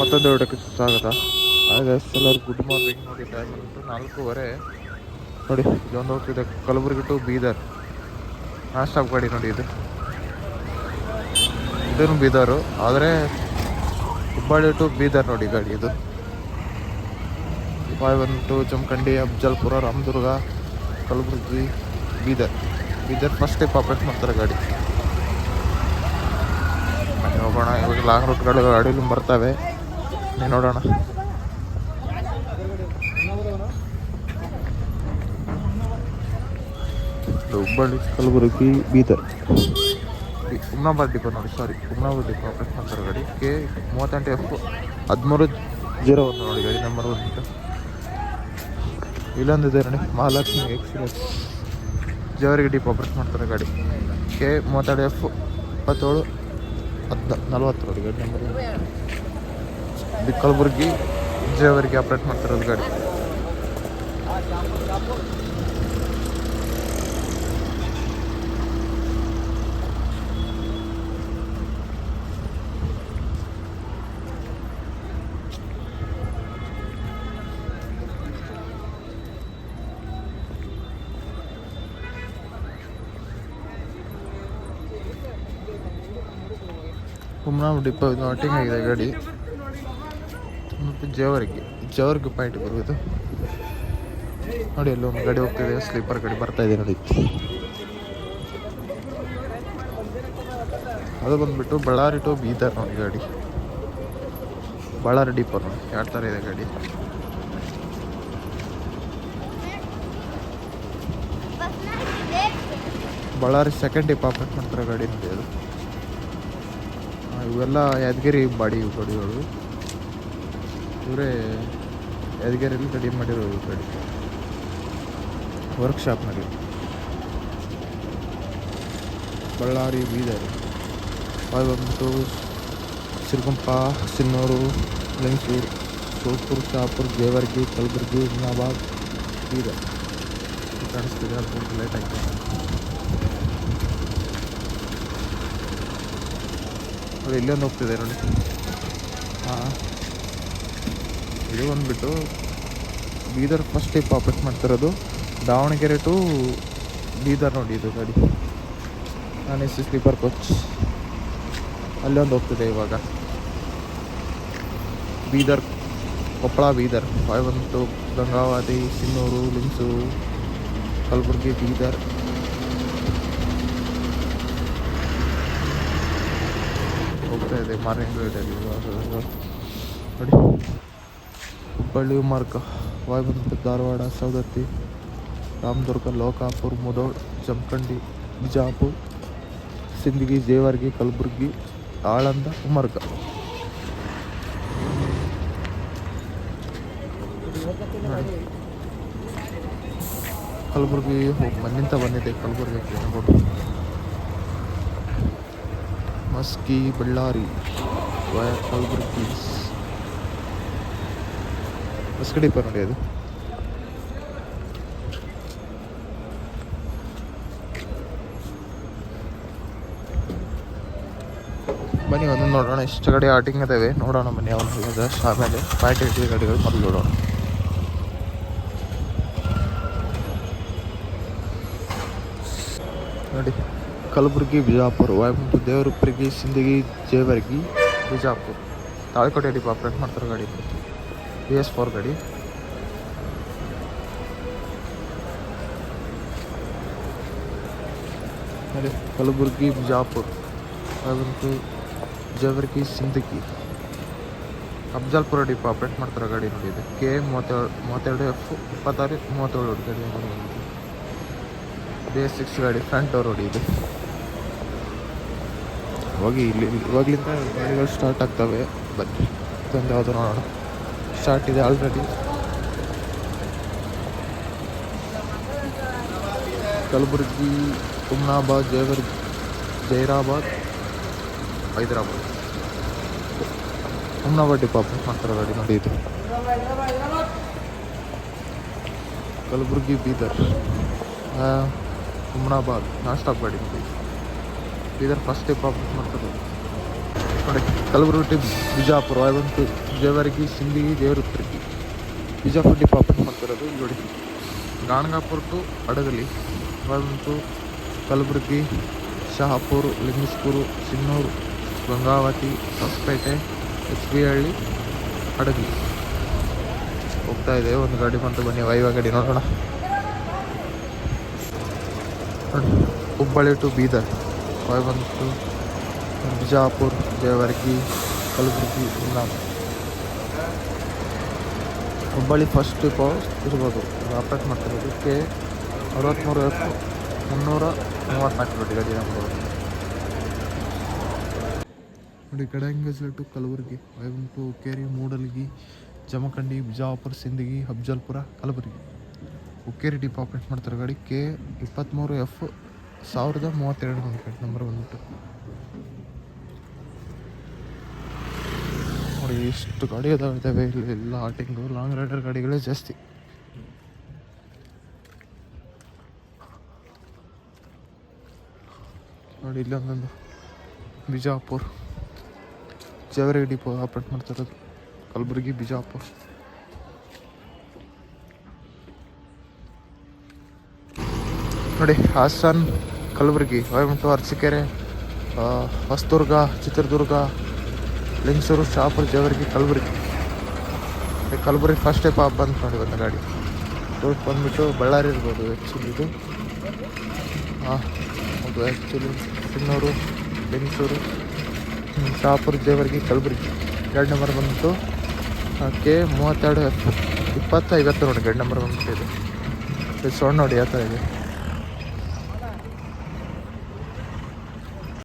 ಮತ್ತೊಂದು ಹೊಡಕ್ಕೆ ಸ್ವಾಗತ ಹಾಗೆ ಎಲ್ಲರೂ ಗುಡ್ ಮಾರ್ನಿಂಗ್ ನೋಡಿ ಟೈಮ್ ಬಂದು ನಾಲ್ಕೂವರೆ. ನೋಡಿ. ಇದೊಂದು ಹೋಗ್ತಿದೆ Kalaburagi to Bidar. Non stop ಗಾಡಿ ನೋಡಿ ಇದು. ಇದನ್ನು ಬೀದರು ಆದರೆ ಹುಬ್ಬಳ್ಳಿ ಟು ಬೀದರ್ ನೋಡಿ ಗಾಡಿ ಇದು. Hubballi one to Jamkhandi Afzalpur Ramdurg Kalaburagi Bidar. Bidar first type operate ಮಾಡ್ತಾರೆ ಗಾಡಿ. ಹೋಗೋಣ ಇವಾಗ ಲಾಂಗ್ ರೂಟ್ಗಳು ಗಾಡಿಲಿ ಬರ್ತವೆ. ನೋಡೋಣ. ಹುಬ್ಬಳ್ಳಿ ಕಲಬುರಗಿ ಬೀದರ್. ಹುಮ್ನಾಬಾದ್ ಡಿಪೋ ನೋಡಿ ಸಾರಿ ಹುಮ್ನಾಬಾದ್ ಡಿಪೋ ಆಪ್ರೇಟ್ ಮಾಡ್ತಾರೆ ಗಾಡಿ. ಕೆ ಮೂವತ್ತೆಂಟು ಎಫ್ ಹದಿಮೂರು ಜೀರೋ ಒಂದು ನೋಡಿ ಗಾಡಿ ನಂಬರ್ ಒನ್ ಇಲ್ಲೊಂದಿದೆ ನೋಡಿ ಮಹಾಲಕ್ಷ್ಮಿ ಎಕ್ಸ್ಪ್ರೆಸ್. ಜವರಿಗೆ ಡಿಪೋ ಆಪ್ರೇಟ್ ಮಾಡ್ತಾರೆ ಗಾಡಿ. ಕೆ ಮೂವತ್ತೆರಡು ಎಫ್ ಇಪ್ಪತ್ತೇಳು ಹದ್ ನಲ್ವತ್ತು ನೋಡಿ ಗಾಡಿ ನಂಬರ್ ಇದು ಕಲಬುರಗಿ ಜವರಿಗೆ ಆಪ್ರೇಟ್ ಮಾಡ್ತಿರೋದು ಗಾಡಿ. ಹುಮ್ನಾಬ್ ಡಿಪೋ ಇದು ನಾಟಿಂಗ್ ಆಗಿದೆ ಗಾಡಿ. ಮತ್ತು ಜೇವರ್ಗಿ ಜೇವರ್ಗಿ ಪಾಯಿಂಟ್ ಬರುವುದು. ನೋಡಿ, ಅಲ್ಲಿ ಒಂದು ಗಾಡಿ ಹೋಗ್ತಿದೆ. ಸ್ಲೀಪರ್ ಗಾಡಿ ಬರ್ತಾ ಇದೆ ನೋಡಿ. ಅದು ಬಂದ್ಬಿಟ್ಟು ಬಳ್ಳಾರಿ ಟು ಬೀದರ್ ನೋಡಿ ಗಾಡಿ. ಬಳ್ಳಾರಿ ಡಿಪೋ ನೋಡಿ ಯಾವ ಥರ ಇದೆ ಗಾಡಿ. ಬಳ್ಳಾರಿ ಸೆಕೆಂಡ್ ಡಿಪಾರ್ಟ್ಮೆಂಟ್ ಮಾಡ್ತಾರೆ ಗಾಡಿ ನೋಡಿ ಅದು. ಇವೆಲ್ಲ ಯಾದಗಿರಿ ಬಾಡಿ ಇವು ಇವರೇ ಯಾದಗಿರಿಯಲ್ಲಿ ರೆಡಿ ಮಾಡಿರೋದು ಗಾಡಿ ವರ್ಕ್ಶಾಪ್ನಲ್ಲಿ. ಬಳ್ಳಾರಿ, ಬೀದರ್ ಅದು ಬಂದ್ಬಿಟ್ಟು ಸಿರುಗುಂಪ, ಸಿನ್ನೂರು ಲಿಂಗಸೂರು ಸೋಪುರ್, ಶಾಪುರ್ ಜೇವರ್ಗಿ ಕಲಬುರ್ಗಿ ಹುಮ್ನಾಬಾದ್ ಬೀದರ್. ಕಾಣಿಸ್ತಿದೆ ಅದು ಲೇಟ್ ಆಗಿದೆ ಅದು ಇಲ್ಲೊಂದು ಹೋಗ್ತಿದೆ ನೋಡಿ ಹಾಂ ಇದು ಬಂದ್ಬಿಟ್ಟು ಬೀದರ್ ಫಸ್ಟ್ ಟೈಪ್ ಆಪ್ರೇಟ್ ಮಾಡ್ತಿರೋದು. ದಾವಣಗೆರೆ ಟು ಬೀದರ್ ನೋಡಿ ಇದು ಗಾಡಿ. ನಾನು ಎಸ್ ಸ್ಲೀಪರ್ ಕೋಚ್ ಅಲ್ಲೊಂದು ಹೋಗ್ತಿದೆ ಇವಾಗ. ಬೀದರ್, ಕೊಪ್ಪಳ ಬೀದರ್. ಟು ಗಂಗಾವತಿ, ಸಿನ್ನೂರು ಲಿಮ್ಸು ಕಲಬುರ್ಗಿ, ಬೀದರ್. ಹೋಗ್ತಾ ಇದೆ, ಮಾರ್ನಿಂಗ್ ರೇಟಲ್ಲಿ ನೋಡಿ. ಹುಬ್ಬಳ್ಳಿ ಮಾರ್ಗ ವಾಯ್ ಬಂದ್ಬಿಟ್ಟು ಧಾರವಾಡ, ಸವದತ್ತಿ, ರಾಮದುರ್ಗ, ಲೋಕಾಪುರ್ ಮುದೋಳ್ ಜಮಖಂಡಿ, ಬಿಜಾಪುರ್, ಸಿಂದಗಿ, ಜೇವರ್ಗಿ, ಕಲಬುರ್ಗಿ, ಆಳಂದ ಉಮರ್ಗ ನೋಡಿ. ಕಲಬುರ್ಗಿ ಮಣ್ಣಿಂದ ಬಂದಿದೆ ಕಲಬುರ್ಗಿ ಮಸ್ಕಿ ಬಳ್ಳಾರಿ ವಯ ಕಲಬುರ್ಗಿ ಮಸ್ಕಡಿ ಪರ್ ನೋಡಿ ಅದು ಬನ್ನಿ ಒಂದೊಂದು ನೋಡೋಣ. ಎಷ್ಟು ಗಾಡಿ ಆಟಿಂಗ್ ಇದಾವೆ. ನೋಡೋಣ ಬನ್ನಿ ಅವ್ನು ಇದೆ ಆಮೇಲೆ ಪಾಯಿಂಟ್ ಏಟಿ ಗಾಡಿಗಳು ಮೊದಲು ನೋಡೋಣ. ನೋಡಿ. ಕಲಬುರಗಿ, ಬಿಜಾಪುರ ವಾಯಮುಂಟು ದೇವರುಪ್ಪರಿಗೆ, ಸಿಂದಗಿ, ಜೇವರ್ಗಿ, ಬಿಜಾಪುರ. ತಾಳಿಕೋಟೆ ಡಿಪೋ ಆಪ್ರೇಟ್ ಮಾಡ್ತಾರೆ ಗಾಡಿ ಬಿ ಎಸ್ ಫೋರ್ ಗಾಡಿ. ನೋಡಿ, ಕಲಬುರಗಿ, ಬಿಜಾಪುರ ವಾಯಮುಂಟು ಜೇವರ್ಗಿ, ಸಿಂದಗಿ. ಅಫ್ಜಲ್ಪುರ ಡಿಪೋ ಆಪ್ರೇಟ್ ಮಾಡ್ತಾರೆ ಗಾಡಿ ನೋಡಿದೆ ಕೆ ಮೂವತ್ತೇಳು, ಮೂವತ್ತೆರಡು ಎಫ್ ಇಪ್ಪತ್ತಾರು, ಮೂವತ್ತೇಳು ಗಾಡಿ. ಬಿ ಎಸ್ ಸಿಕ್ಸ್ ಗಾಡಿ ಫ್ರಂಟ್ ಡೋರ್ ನೋಡಿ ಇದು ಹೋಗಿ ಇಲ್ಲಿ, ಇವಾಗಲಿಂದ ಗಾಡಿಗಳು ಸ್ಟಾರ್ಟ್ ಆಗ್ತವೆ ಬನ್ನಿ ಇದೊಂದು ಯಾವುದು ನೋಡೋಣ. ಸ್ಟಾರ್ಟ್ ಇದೆ ಆಲ್ರೆಡಿ ಕಲಬುರಗಿ, ಉಮ್ನಾಬಾದ್ ಜಯಬರ್ ಜೈರಾಬಾದ್, ಹೈದರಾಬಾದ್. ಉಮ್ನಾಬಾದ್ ಡಿಪೋ ಆಪ್ರೇಟ್ ಮಾಡ್ತಾರೆ ಗಾಡಿ ನೋಡಿ ಇದು. ಕಲಬುರಗಿ, ಬೀದರ್. ಉಮ್ನಾಬಾದ್, ನಾನ್ ಸ್ಟಾಪ್ ಗಾಡಿ ಬೀದರ್ ಫಸ್ಟ್ ಟಿಪ್ ಆಪ್ರೇಟ್ ಮಾಡ್ತಾರೆ. ನೋಡಿ, ಕಲಬುರಗಿ ಬಿಜಾಪುರ ಬಂತು ಜೇವರ್ಗಿ ಸಿಂಧಿಗಿ, ದೇವರಪುರಗಿ ಬಿಜಾಪುರ ಟಿಪ್ ಆಪರೇಟ್ ಮಾಡ್ತಿರೋದು ನೋಡಿ. ಗಾಣಗಾಪುರ ಟು ಹಡಗಲಿ ಬಂತು ಕಲಬುರಗಿ, ಶಹಾಪುರ ಲಿಂಗಸ್ಪುರು ಸಿನ್ನೂರು ಗಂಗಾವತಿ, ಹೊಸಪೇಟೆ, ಎಚ್ ಬಿ ಹಳ್ಳಿ ಹಡಗಲಿ ಹೋಗ್ತಾ ಇದೆ. ಒಂದು ಗಾಡಿ ಬಂತು, ಬನ್ನಿ ವೈವ ಗಾಡಿ ನೋಡೋಣ. ನೋಡಿ, ಹುಬ್ಬಳ್ಳಿ ಟು ಬೀದರ್. ವಾಯ್ ಬಂತು ಬಿಜಾಪುರ ಜೇವರ್ಗಿ ಕಲಬುರಗಿ ಇಲ್ಲ ಹುಬ್ಬಳ್ಳಿ ಫಸ್ಟ್ ಪೋಸ್ಟ್ ಇರ್ಬೋದು. ಆಪ್ರೇಟ್ ಮಾಡ್ತಿರೋದು ಕೆ ಅರವತ್ತ್ಮೂರು ಎಫ್ ಮುನ್ನೂರ ಮೂವತ್ತ್ನಾಲ್ಕು ನೋಡಿ ಗಡಿ ನಂಬರ್ ನೋಡಿ ಕಡೆಂಗಜ್ to Kalaburagi to Hukkeri, Mudalgi, Jamkhandi, Bijapur, Sindagi Afzalpur Kalaburagi. Hukkeri depot operate ಮಾಡ್ತಾರೆ. ಗಾಡಿ ಕೆ ಇಪ್ಪತ್ತ್ಮೂರು ಎಫ್ ಸಾವಿರದ ಮೂವತ್ತೆರಡು ಮಾರ್ಕೆಟ್ ನಂಬರ್ ಬಂದ್ಬಿಟ್ಟು. ನೋಡಿ, ಎಷ್ಟು ಗಾಡಿ ಇದ್ದಾವೆ ಇಲ್ಲಿ. ಎಲ್ಲ ಆಟಿಂಗು ಲಾಂಗ್ ರೈಡರ್ ಗಾಡಿಗಳೇ ಜಾಸ್ತಿ. ನೋಡಿ ಇಲ್ಲೊಂದೊಂದು ಬಿಜಾಪುರ್. ಜವರಿ ಡಿಪೋ ಆಪ್ರೇಟ್ ಮಾಡ್ತಾ ಇರೋದು. ಕಲಬುರಗಿ, ಬಿಜಾಪುರ್. ನೋಡಿ, Hassan Kalaburagi ಹೊಯ್ಮಟ್ಟು Arsikere Hosadurga, Chitradurga, Lingsugur, Shahapur, Jevargi, Kalaburagi. Kalaburagi first type off ಬಂದು ಮಾಡಿ ಒಂದು ಗಾಡಿ. ರೂಟ್ ಬಂದ್ಬಿಟ್ಟು ಬಳ್ಳಾರಿ ಇರ್ಬೋದು ಆ್ಯಕ್ಚುಲಿ ಇದು. ಹಾಂ ಆ್ಯಕ್ಚುಲಿ ಸಿನ್ನೂರು ಲಿಂಗಸೂರು ಶಾಪುರ, ಜೇವರ್ಗಿ, ಕಲಬುರಗಿ. ಗಾಡಿ ನಂಬರ್ ಬಂದ್ಬಿಟ್ಟು ಕೆ ಮೂವತ್ತೆರಡು ಇಪ್ಪತ್ತು ಐವತ್ತು ನೋಡಿ ಎರಡು ನಂಬರ್ ಬಂದ್ಬಿಟ್ಟು ಇದು. ಸೊಣ್ಣ ನೋಡಿ, ಯಾವ ಥರ ಇದೆ.